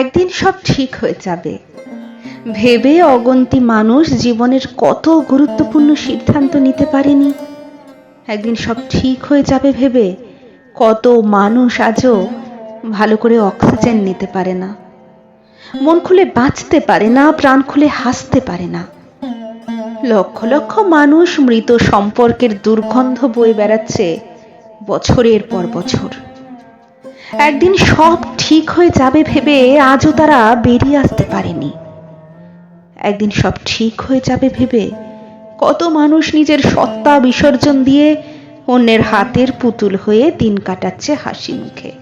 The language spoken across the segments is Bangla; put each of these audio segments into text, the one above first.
একদিন সব ঠিক হয়ে যাবে। ভেবে অগন্তি মানুষ জীবনের কত গুরুত্বপূর্ণ সিদ্ধান্ত নিতে পারেনি। একদিন সব ঠিক হয়ে যাবে ভেবে কত মানুষ আজও ভালো করে অক্সিজেন নিতে পারে না। মন খুলে বাঁচতে পারে না, প্রাণ খুলে হাসতে পারে না। লক্ষ লক্ষ মানুষ মৃত সম্পর্কের দুর্গন্ধ বয়ে বেড়াচ্ছে বছরের পর বছর। একদিন সব ঠিক হয়ে যাবে ভেবে আজও তারা বেরিয়ে আসতে পারেনি। একদিন সব ঠিক হয়ে যাবে ভেবে কত মানুষ নিজের সত্তা বিসর্জন দিয়ে অন্যের হাতের পুতুল হয়ে দিন কাটাচ্ছে হাসি মুখে।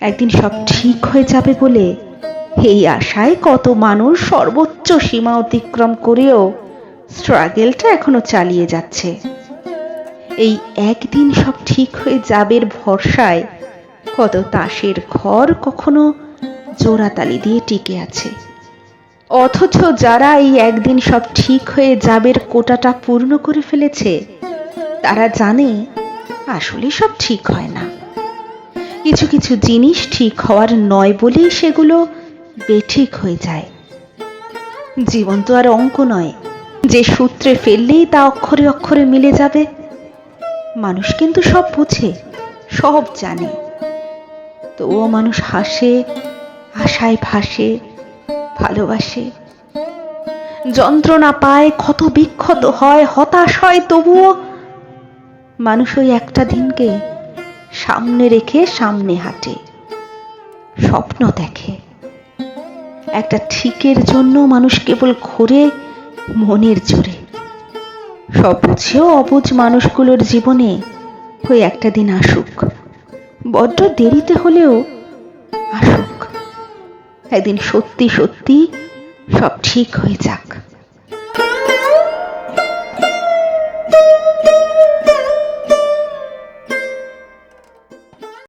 একদিন সব ঠিক হয়ে যাবে বলে এই আশায় কত মানুষ সর্বোচ্চ সীমা অতিক্রম করেও স্ট্রাগেলটা এখনও চালিয়ে যাচ্ছে। এই একদিন সব ঠিক হয়ে যাবের ভরসায় কত তাসের ঘর কখনো জোড়াতালি দিয়ে টিকে আছে। অথচ যারা এই একদিন সব ঠিক হয়ে যাবের কোটাটা পূর্ণ করে ফেলেছে, তারা জানে আসলে সব ঠিক হয় না। কিছু কিছু জিনিস ঠিক হওয়ার নয় বলেই সেগুলো বেঠিক হয়ে যায়। জীবন তো আর অঙ্ক নয়। যে সূত্রে ফেললেই তা অক্ষরে অক্ষরে মিলে যাবে। মানুষ কিন্তু সব বুঝে, সব জানে। তবুও মানুষ হাসে, আশায় ভাসে, ভালোবাসে। যন্ত্রণা পায়, ক্ষত বিক্ষত হয়, হতাশ হয়, তবুও মানুষ ওই একটা দিনকে সামনে রেখে সামনে হাঁটে, স্বপ্ন দেখে। একটা ঠিকের জন্য মানুষ কেবল ঘোরে মনের জোরে। সব বুঝেও অবুঝ মানুষগুলোর জীবনে ওই একটা দিন আসুক। বড্ড দেরিতে হলেও আসুক। একদিন সত্যি সত্যি সব ঠিক হয়ে যাক।